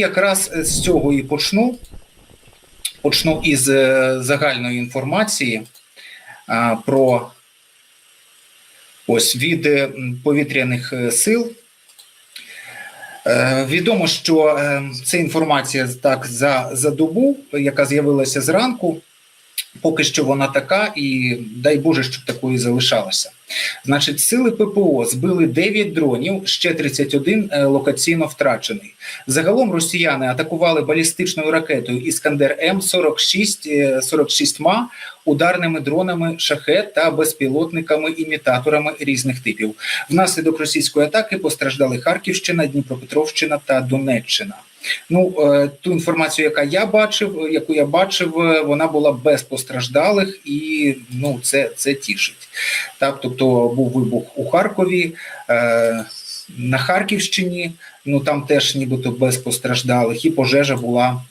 Якраз з цього і почну. Почну із е, загальної інформації а, про ось від е, повітряних е, сил. Е, Відомо, що е, це інформація так за, за добу, яка з'явилася зранку. Поки що вона така, і дай Боже, щоб такою залишалася. Значить, сили ППО збили 9 дронів, ще 31 е, локаційно втрачений. Загалом росіяни атакували балістичною ракетою Іскандер М 46 е, 46 ма ударними дронами шахет та безпілотниками-імітаторами різних типів. Внаслідок російської атаки постраждали Харківщина, Дніпропетровщина та Донеччина. Ну, е, ту інформацію, яка я бачив, яку я бачив, е, вона була без постраждалих, і ну це, це тішить. Так, тобто був вибух у Харкові, е, на Харківщині. Ну там теж нібито без постраждалих, і пожежа була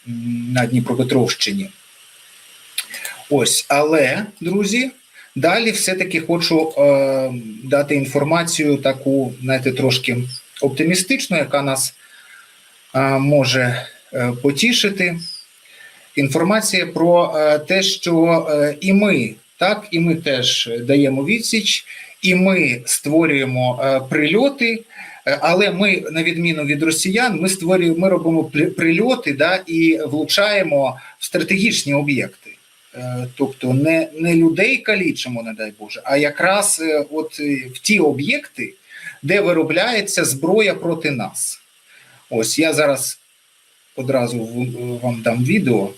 на Дніпропетровщині. Ось, але, друзі, далі все-таки хочу е, дати інформацію таку, знаєте, трошки оптимістичну, яка нас е, може е, потішити. Інформація про е, те, що е, і ми, так, і ми теж даємо відсіч, і ми створюємо прильоти. Але ми, на відміну від росіян, ми створюємо, ми робимо прильоти да, і влучаємо в стратегічні об'єкти. Тобто не, не людей калічимо, не дай Боже, а якраз от в ті об'єкти, де виробляється зброя проти нас. Ось я зараз одразу вам дам відео.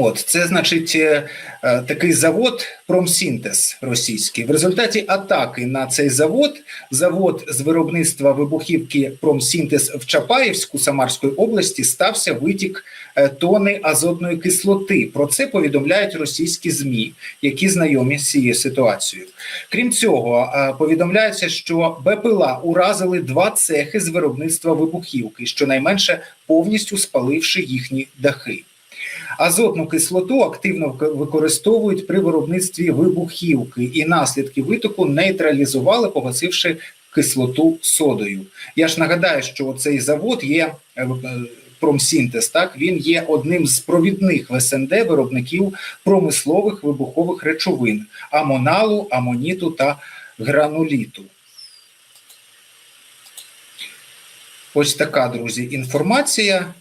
От це значить е, е, такий завод Промсінтез російський. В результаті атаки на цей завод, завод з виробництва вибухівки Промсінтез в Чапаєвську Самарської області стався витік е, тони азотної кислоти. Про це повідомляють російські змі, які знайомі з цією ситуацією. Крім цього, повідомляється, що БПЛА уразили два цехи з виробництва вибухівки, щонайменше повністю спаливши їхні дахи. Азотну кислоту активно використовують при виробництві вибухівки, і наслідки витоку нейтралізували, погасивши кислоту содою. Я ж нагадаю, що цей завод є е, е, промсінтез. Так він є одним з провідних в СНД виробників промислових вибухових речовин амоналу, амоніту та грануліту. Ось така, друзі, інформація.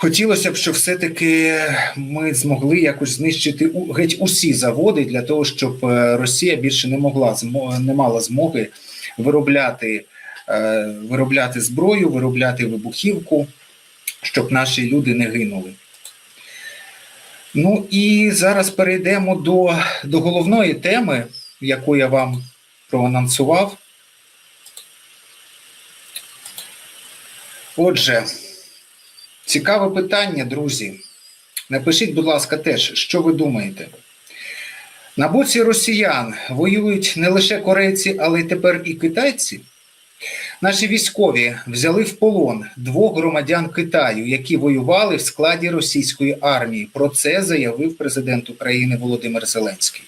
Хотілося б, щоб все-таки ми змогли якось знищити геть усі заводи для того, щоб е, Росія більше не могла не мала змоги виробляти, е, виробляти зброю, виробляти вибухівку, щоб наші люди не гинули. Ну і зараз перейдемо до, до головної теми, яку я вам проанонсував. Отже, Цікаве питання, друзі. Напишіть, будь ласка, теж, що ви думаєте. На боці росіян воюють не лише корейці, але й тепер і китайці. Наші військові взяли в полон двох громадян Китаю, які воювали в складі російської армії. Про це заявив президент України Володимир Зеленський.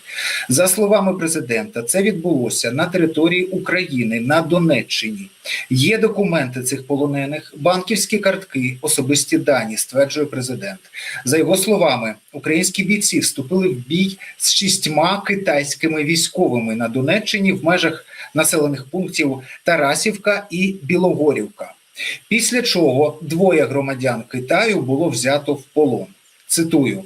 За словами президента, це відбулося на території України на Донеччині. Є документи цих полонених, банківські картки, особисті дані, стверджує президент. За його словами, українські бійці вступили в бій з шістьма китайськими військовими на Донеччині в межах населених пунктів Тарасівка і Білогорівка. Після чого двоє громадян Китаю було взято в полон. Цитую: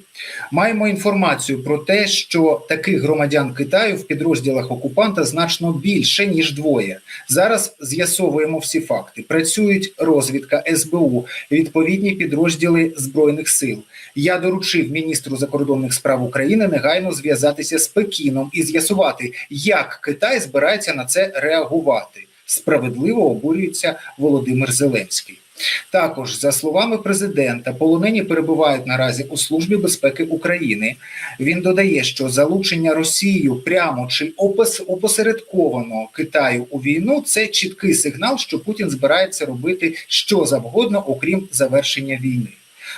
маємо інформацію про те, що таких громадян Китаю в підрозділах окупанта значно більше ніж двоє. Зараз з'ясовуємо всі факти. Працюють розвідка СБУ, відповідні підрозділи збройних сил. Я доручив міністру закордонних справ України негайно зв'язатися з Пекіном і з'ясувати, як Китай збирається на це реагувати. Справедливо обурюється Володимир Зеленський. Також, за словами президента, полонені перебувають наразі у Службі безпеки України. Він додає, що залучення Росією прямо чи опос- опосередковано Китаю у війну це чіткий сигнал, що Путін збирається робити що завгодно, окрім завершення війни.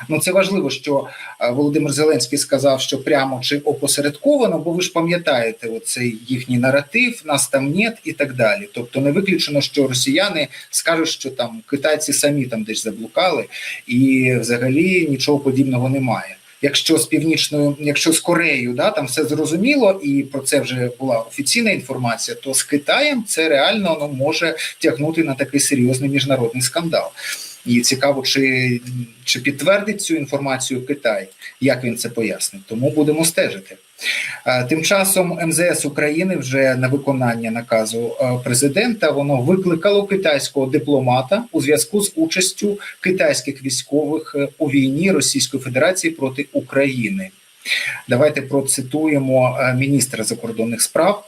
Ну це важливо, що е, Володимир Зеленський сказав, що прямо чи опосередковано, бо ви ж пам'ятаєте, оцей їхній наратив, нас там нет і так далі. Тобто не виключено, що росіяни скажуть, що там китайці самі там десь заблукали, і взагалі нічого подібного немає. Якщо з північною, якщо з Кореєю, да там все зрозуміло, і про це вже була офіційна інформація, то з Китаєм це реально ну, може тягнути на такий серйозний міжнародний скандал. І цікаво, чи, чи підтвердить цю інформацію Китай, як він це пояснить. Тому будемо стежити. Тим часом МЗС України вже на виконання наказу е, президента воно викликало китайського дипломата у зв'язку з участю китайських військових е, у війні Російської Федерації проти України. Давайте процитуємо е, міністра закордонних справ.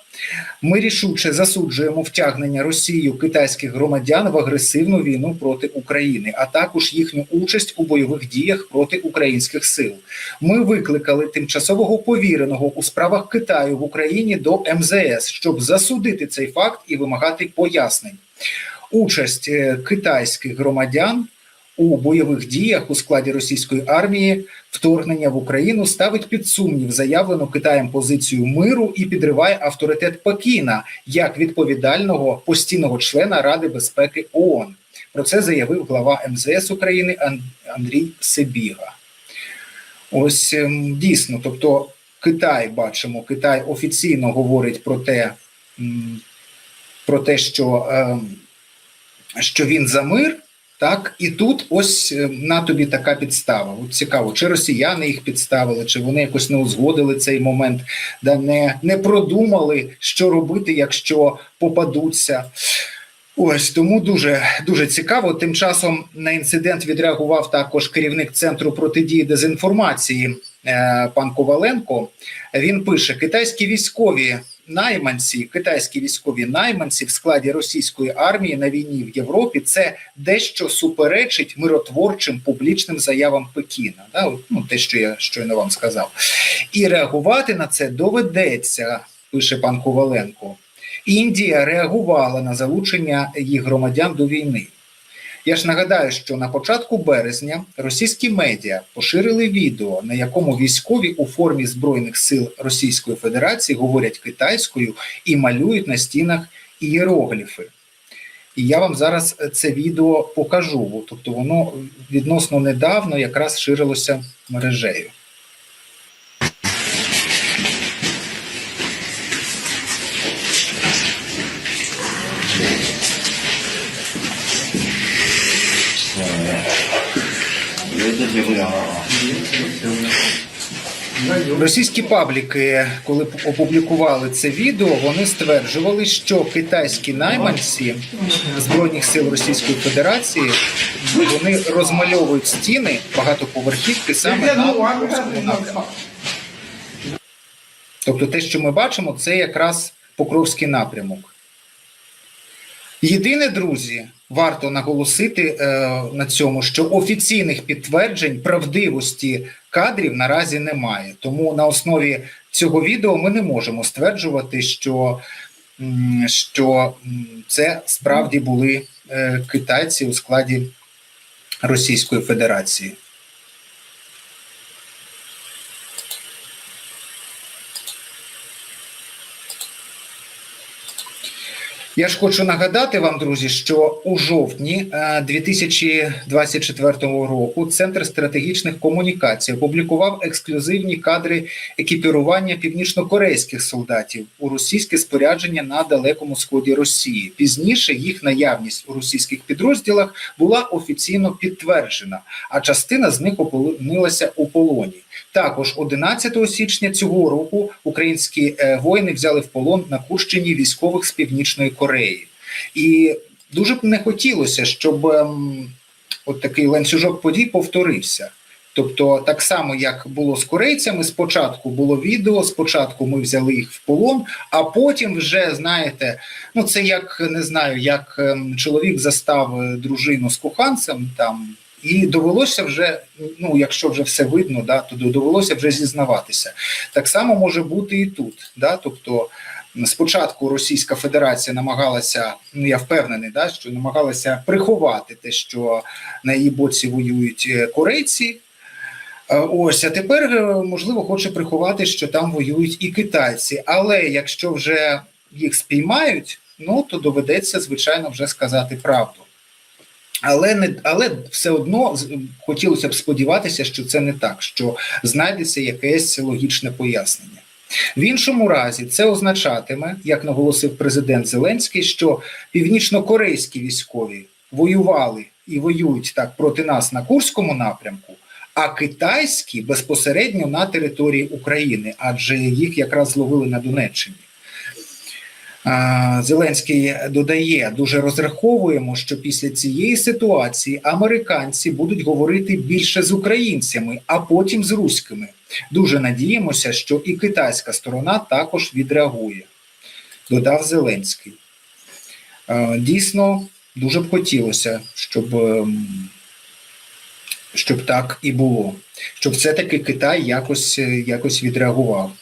Ми рішуче засуджуємо втягнення Росією китайських громадян в агресивну війну проти України, а також їхню участь у бойових діях проти українських сил. Ми викликали тимчасового повіреного у справах Китаю в Україні до МЗС, щоб засудити цей факт і вимагати пояснень. Участь е, китайських громадян у бойових діях у складі російської армії вторгнення в Україну ставить під сумнів заявлену Китаєм позицію миру і підриває авторитет Пекіна як відповідального постійного члена Ради безпеки ООН. Про це заявив глава МЗС України Ан- Андрій Себіга. Ось ем, дійсно, тобто Китай бачимо, Китай офіційно говорить про те, про те, що, ем, що він за мир. Так, і тут ось е, на тобі така підстава. От цікаво, чи росіяни їх підставили, чи вони якось не узгодили цей момент, да не, не продумали, що робити, якщо попадуться. Ось тому дуже дуже цікаво. Тим часом на інцидент відреагував також керівник центру протидії дезінформації е, пан Коваленко. Він пише: китайські військові найманці, китайські військові найманці в складі російської армії на війні в Європі це дещо суперечить миротворчим публічним заявам Пекіна. Да? Ну, те, що я щойно вам сказав, і реагувати на це доведеться, пише пан Коваленко. Індія реагувала на залучення їх громадян до війни. Я ж нагадаю, що на початку березня російські медіа поширили відео, на якому військові у формі збройних сил Російської Федерації говорять китайською і малюють на стінах ієрогліфи. І я вам зараз це відео покажу. Тобто воно відносно недавно якраз ширилося мережею. Російські пабліки, коли опублікували це відео, вони стверджували, що китайські найманці збройних сил Російської Федерації вони розмальовують стіни багатоповерхівки саме на Покровському напрямку. Тобто, те, що ми бачимо, це якраз Покровський напрямок. Єдине, друзі, варто наголосити е, на цьому, що офіційних підтверджень правдивості кадрів наразі немає. Тому на основі цього відео ми не можемо стверджувати, що, що це справді були е, китайці у складі Російської Федерації. Я ж хочу нагадати вам, друзі, що у жовтні е, 2024 року Центр стратегічних комунікацій опублікував ексклюзивні кадри екіпірування північнокорейських солдатів у російське спорядження на далекому сході Росії. Пізніше їх наявність у російських підрозділах була офіційно підтверджена, а частина з них опинилася у полоні. Також 11 січня цього року українські е, воїни взяли в полон на Курщині військових з північної Кореї, і дуже б не хотілося, щоб ем, от такий ланцюжок подій повторився. Тобто, так само як було з корейцями, спочатку було відео, спочатку ми взяли їх в полон, а потім вже знаєте, ну це як не знаю, як ем, чоловік застав е, дружину з коханцем там. І довелося вже, ну якщо вже все видно, да, то довелося вже зізнаватися. Так само може бути і тут. Да, Тобто спочатку Російська Федерація намагалася, ну я впевнений, да, що намагалася приховати те, що на її боці воюють е, корейці. Е, Ось, а тепер, е, можливо, хоче приховати, що там воюють і китайці. Але якщо вже їх спіймають, ну то доведеться, звичайно, вже сказати правду. Але не але все одно хотілося б сподіватися, що це не так, що знайдеться якесь логічне пояснення. В іншому разі це означатиме, як наголосив президент Зеленський, що північно-корейські військові воювали і воюють так проти нас на Курському напрямку, а китайські безпосередньо на території України, адже їх якраз зловили на Донеччині. Зеленський додає, дуже розраховуємо, що після цієї ситуації американці будуть говорити більше з українцями, а потім з руськими. Дуже надіємося, що і китайська сторона також відреагує, додав Зеленський. Дійсно, дуже б хотілося, щоб, ем, щоб так і було, щоб все-таки Китай якось, е, якось відреагував.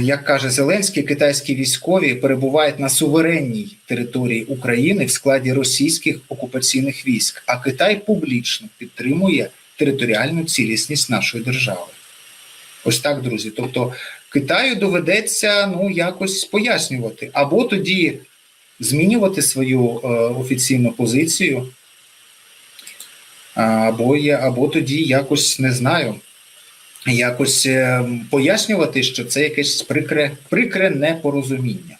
Як каже Зеленський, китайські військові перебувають на суверенній території України в складі російських окупаційних військ, а Китай публічно підтримує територіальну цілісність нашої держави. Ось так, друзі. Тобто Китаю доведеться ну, якось пояснювати, або тоді змінювати свою е, офіційну позицію, або, або тоді якось не знаю, якось е, пояснювати, що це якесь прикре, прикре непорозуміння.